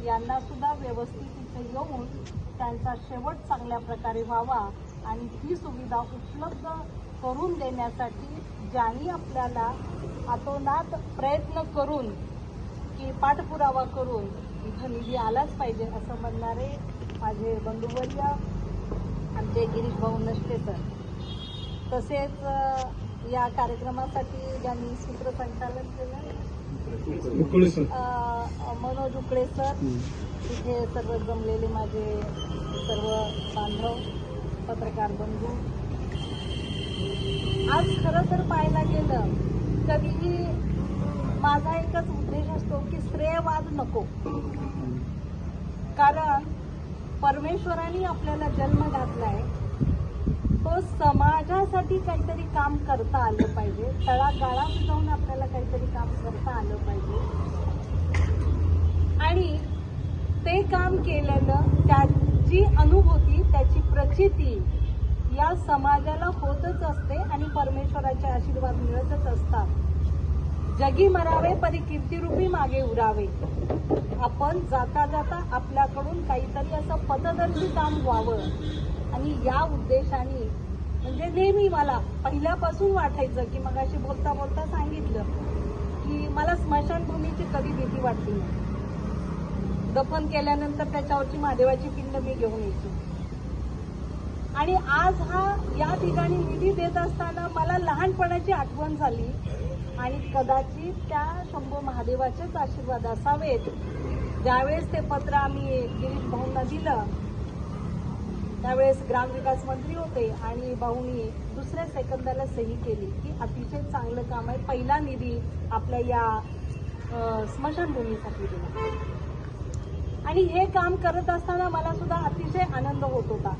यांना सुद्धा व्यवस्थित इथे येऊन त्यांचा शेवट चांगल्या प्रकारे व्हावा आणि ही सुविधा उपलब्ध करून देण्यासाठी ज्यांनी आपल्याला आतोनात प्रयत्न करून की पाठपुरावा करून इथं निधी आलाच पाहिजे असं म्हणणारे माझे बंधुवर्य आमचे गिरीश भाऊ नष्टे सर. तसेच या कार्यक्रमासाठी ज्यांनी सूत्रसंचालन केलं मनोज उकळे सर. इथे सर्व जमलेले माझे सर्व बांधव पत्रकार बंधू. आज खरं तर पाहायला गेलं कधीही माझा एकच उद्देश असतो की श्रेयवाद नको. कारण परमेश्वराने आपल्याला जन्म घातलाय तो समाजासाठी काहीतरी काम करता आलं पाहिजे. तळागाळात जाऊन आपल्याला काहीतरी काम करता आलं पाहिजे. आणि ते काम केलेलं त्याची अनुभूती त्याची प्रचिती या समाजाला होतच असते आणि परमेश्वराचे आशीर्वाद मिळतच असतात. जगी मरावे परी कीर्तीरूपी मागे उरावे. आपण जाता जाता आपल्याकडून काहीतरी असं पथदर्शी काम व्हावं. आणि या उद्देशाने म्हणजे नेहमी मला पहिल्यापासून वाटायचं की मग अशी बोलता बोलता सांगितलं की मला स्मशानभूमीची कधी भीती वाटली नाही. दफन केल्यानंतर त्याच्यावरची महादेवाची पिंड मी घेऊन यायची. आणि आज हा या ठिकाणी निधी देत असताना मला लहानपणाची आठवण झाली आणि कदाचित त्या शंभू महादेवाचेच आशीर्वाद असावेत ज्यावेळेस ते पत्र आम्ही गिरीश भाऊंना दिलं त्यावेळेस ग्रामविकास मंत्री होते आणि भाऊनी दुसऱ्या सेकंदाला सही केली. की अतिशय चांगलं काम आहे. पहिला निधी आपल्या या स्मशानभूमीसाठी दिला. आणि हे काम करत असताना मला सुद्धा अतिशय आनंद होत होता.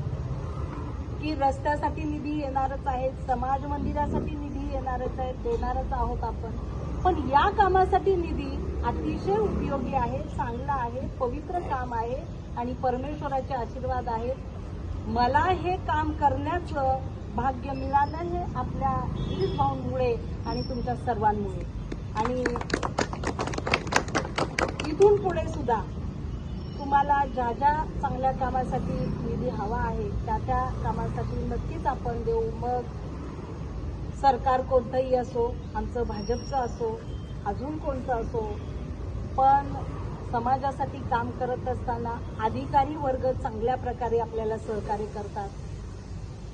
की रस्त्यासाठी निधी येणारच आहे समाज मंदिरासाठी निधी येणारच आहे देणारच आहोत आपण. पण या कामासाठी निधी अतिशय उपयोगी आहे चांगला आहे पवित्र काम आहे आणि परमेश्वराचे आशीर्वाद आहेत. मला हे काम करण्याचं भाग्य मिळालं हे आपल्या गिरीश भाऊंमुळे आणि तुमच्या सर्वांमुळे. आणि इथून पुढे सुद्धा तुम्हाला ज्या ज्या चांगल्या कामासाठी निधी हवा आहे त्या त्या कामासाठी नक्कीच आपण देऊ. मग सरकार कोणतंही असो आमचं भाजपचं असो अजून कोणतं असो पण समाजासाठी काम करत असताना अधिकारी वर्ग चांगल्या प्रकारे आपल्याला सहकार्य करतात.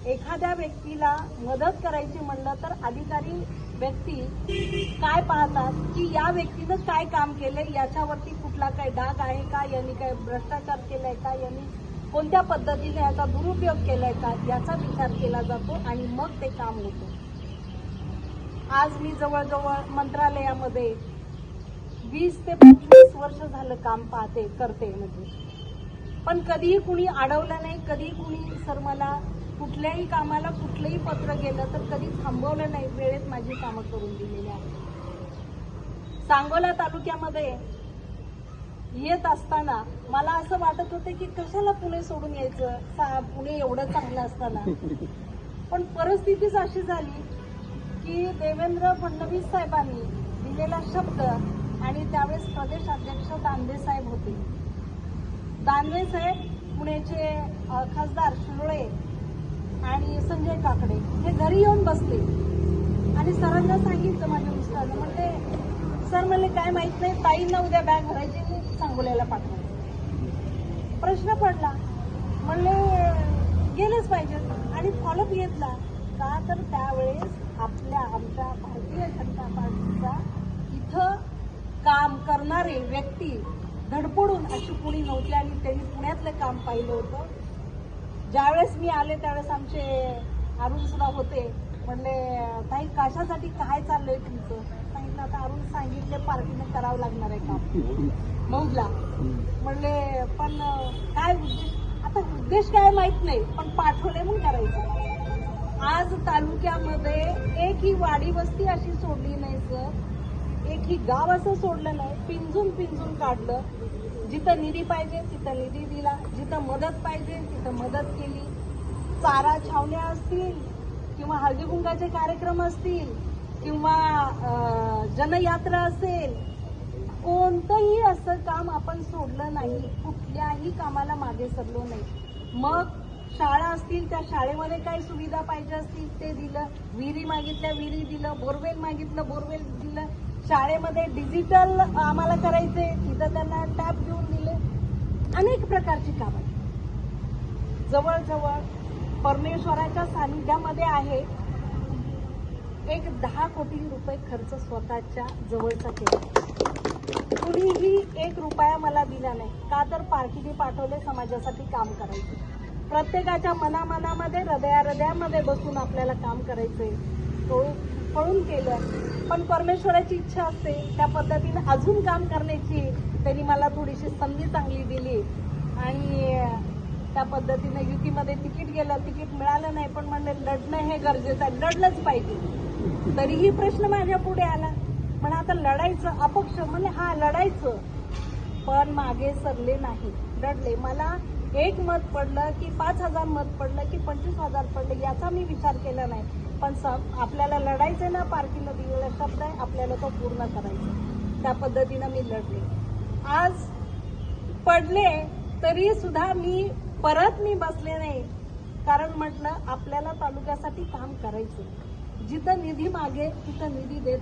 एखाद्या व्यक्तीला मदत करायची म्हणलं तर अधिकारी व्यक्ती काय पाहतात की या व्यक्तीनं काय काम केलंय याच्यावरती कुठला काय डाग आहे का यांनी काय भ्रष्टाचार केलाय का यांनी कोणत्या पद्धतीने याचा दुरुपयोग केलाय का याचा विचार केला जातो आणि मग ते काम होतं. आज मी जवळजवळ मंत्रालयामध्ये वीस ते पंचवीस वर्ष झालं काम पाहते करते म्हणजे. पण कधीही कुणी अडवलं नाही कधीही कुणी सर मला कुठल्याही कामाला कुठलंही पत्र गेलं तर कधी थांबवलं नाही वेळेत माझी कामं करून दिलेली आहेत. सांगोला तालुक्यामध्ये येत असताना मला असं वाटत होते की कशाला पुणे सोडून यायचं? पुणे एवढं चांगलं असताना. पण परिस्थितीच अशी झाली की देवेंद्र फडणवीस साहेबांनी दिलेला शब्द आणि त्यावेळेस प्रदेश अध्यक्ष दानवे साहेब होते. दानवे साहेब पुण्याचे खासदार शिरोळे आणि संजय काकडे हे घरी येऊन बसले. आणि सरांना सांगितलं माझ्या मिस्टरनं म्हणते सर मला काय माहीत नाही ताईंना उद्या बॅग भरायची मी सांगोल्याला पाठवायचं प्रश्न पडला. म्हणले गेलेच पाहिजे आणि फॉलोअप घेतला. का तर त्यावेळेस आपल्या आमच्या भारतीय जनता पार्टीचा इथं काम करणारे व्यक्ती धडपडून अशी कुणी नव्हती आणि त्यांनी पुण्यातलं काम पाहिलं होतं. ज्यावेळेस मी आले त्यावेळेस आमचे अरुण सुद्धा होते. म्हणले ताई कशासाठी काय चाललंय तुमचं? सांगितलं आता अरुण सांगितले पार्टीने करावं लागणार आहे काम. मौजला. म्हणले पण काय उद्देश? आता उद्देश काय माहीत नाही पण पाठवले मग करायचं. आज तालुक्यामध्ये एक ही वाडी वस्ती अशी सोडली नाही सर. एक ही गाव असं सोडलं नाही पिंजून पिंजून काढलं. जिथं निधी पाहिजे तिथं निधी दिला. जिथं मदत पाहिजे तिथं मदत केली. चारा छावण्या असतील किंवा हळदीकुंकाचे कार्यक्रम असतील किंवा जनयात्रा असेल कोणतंही असं काम आपण सोडलं नाही. कुठल्याही कामाला मागे सरलो नाही. मग शाळा असतील त्या शाळेमध्ये काय सुविधा पाहिजे असतील ते दिलं. विहिरी मागितल्या विहिरी दिलं. बोरवेल मागितलं बोरवेल दिलं. शाळेमध्ये डिजिटल आम्हाला करायचे तिथं त्यांना टॅब घेऊन दिले. अनेक प्रकारची कामं. जवळजवळ परमेश्वराच्या सानिध्यामध्ये आहे. एक दहा कोटी रुपये खर्च स्वतःच्या जवळचा केला. कुणीही एक रुपया मला दिला नाही. का तर पार्टीने पाठवले समाजासाठी काम करायचे. प्रत्येकाच्या मनामनामध्ये हृदया हृदयामध्ये बसून आपल्याला काम करायचंय. तो पळून केलं पण परमेश्वराची इच्छा असते. त्या पद्धतीने अजून काम करण्याची. त्यांनी मला थोडीशी संधी चांगली दिली. आणि त्या पद्धतीने युतीमध्ये तिकीट गेलं. तिकीट मिळालं नाही पण म्हणले लढणं हे गरजेचं आहे. लढलंच पाहिजे. तरीही प्रश्न माझ्या पुढे आला. पण आता लढायचं अपक्ष म्हणजे हा लढायचं. पण मागे सरले नाही. लढले मला एक मत पडलं की पाच हजार मत पडलं की पंचवीस हजार पडलं याचा मी विचार केला नाही. पण स- आपल्याला लढायचं ना पार्टीला दिलेला शब्द आहे आपल्याला तो पूर्ण करायचा त्या पद्धतीनं मी लढले. आज पडले तरी सुद्धा मी परत मी बसले नाही. कारण म्हटलं आपल्याला तालुक्यासाठी काम करायचं जिथं निधी मागे तिथं निधी देत